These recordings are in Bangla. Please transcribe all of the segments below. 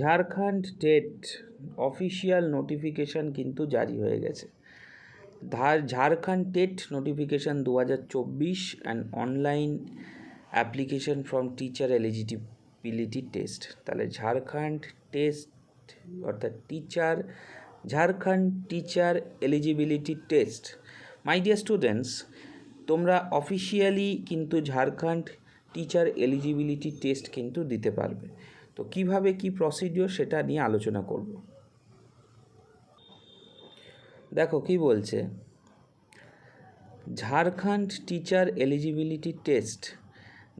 ঝাড়খণ্ড টেট অফিসিয়াল নোটিফিকেশান কিন্তু জারি হয়ে গেছে। ঝাড়খণ্ড টেট নোটিফিকেশান দু হাজার চব্বিশ and online application from teacher eligibility test. তাহলে ঝাড়খণ্ড টেস্ট, অর্থাৎ teacher, Jharkhand teacher eligibility test. My dear students, তোমরা অফিসিয়ালি কিন্তু ঝাড়খণ্ড টিচার এলিজিবিলিটি টেস্ট কিন্তু দিতে পারবে। তো কীভাবে কি প্রসিডিওর সেটা নিয়ে আলোচনা করব? দেখো কি বলছে? Jharkhand teacher eligibility test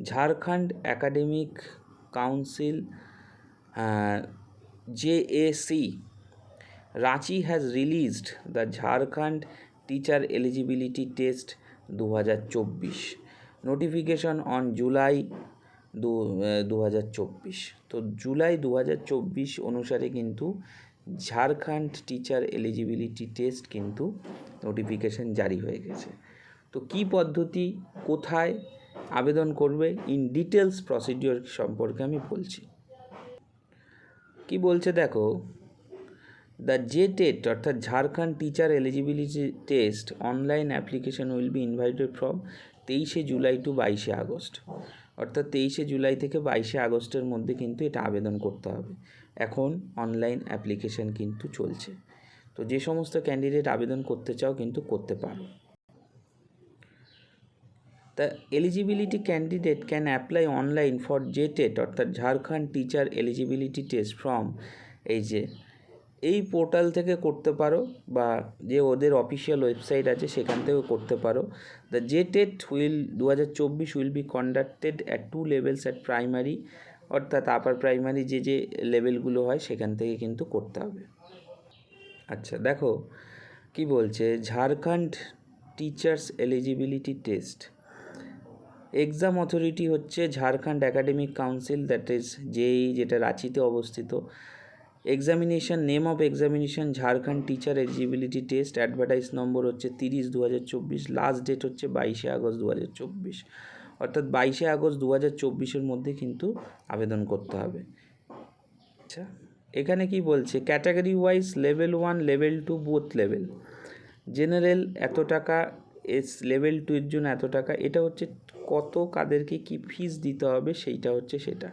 Jharkhand academic council JAC Ranchi has released the Jharkhand teacher eligibility test দু হাজার চব্বিশ। নোটিফিকেশন অন জুলাই দু দু হাজার চব্বিশ। তো জুলাই দু হাজার চব্বিশ অনুসারে কিন্তু ঝাড়খণ্ড টিচার এলিজিবিলিটি টেস্ট কিন্তু নোটিফিকেশন জারি হয়ে গেছে। তো কী পদ্ধতি, কোথায় আবেদন করবে ইন ডিটেলস প্রসিডিওর সম্পর্কে আমি বলছি। কি বলছে দেখো দ্য জে টেট অর্থাৎ Jharkhand teacher eligibility test online application will be invited from তেইশে জুলাই টু বাইশে আগস্ট। অর্থাৎ তেইশে জুলাই থেকে বাইশে আগস্টের মধ্যে কিন্তু এটা আবেদন করতে হবে। এখন অনলাইন অ্যাপ্লিকেশন কিন্তু চলছে। তো যে সমস্ত ক্যান্ডিডেট আবেদন করতে চাও কিন্তু করতে পারো। The eligibility candidate can apply online for JTET অর্থাৎ Jharkhand teacher eligibility test from এই যে এই পোর্টাল থেকে করতে পারো বা যে ওদের অফিসিয়াল ওয়েবসাইট আছে সেখান থেকেও করতে পারো। দ্য জেটেট উইল দু হাজার চব্বিশ will be conducted at two levels at primary অর্থাৎ আপার প্রাইমারি যে যে লেভেলগুলো হয় সেখান থেকে কিন্তু করতে হবে। আচ্ছা দেখো কি বলছে? Jharkhand teachers eligibility test exam authority হচ্ছে Jharkhand academic council that is যেই যেটা রাঁচিতে অবস্থিত। Examination name of examination Jharkhand teacher eligibility test advertise number হচ্ছে তিরিশ দু হাজার চব্বিশ লাস্ট ডেট হচ্ছে বাইশে আগস্ট দু হাজার চব্বিশ। অর্থাৎ বাইশে আগস্ট দু হাজার চব্বিশের মধ্যে কিন্তু আবেদন করতে হবে। আচ্ছা এখানে কি বলছে? Category wise level one level two both level general এত টাকা, এস লেভেল টু এর জন্য এত টাকা, এটা হচ্ছে কত, কাদেরকে কি ফিস দিতে হবে, সেইটা হচ্ছে সেটা।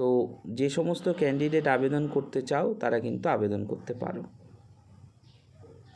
তো যে সমস্ত ক্যান্ডিডেট আবেদন করতে চাও তারা কিন্তু আবেদন করতে পারো।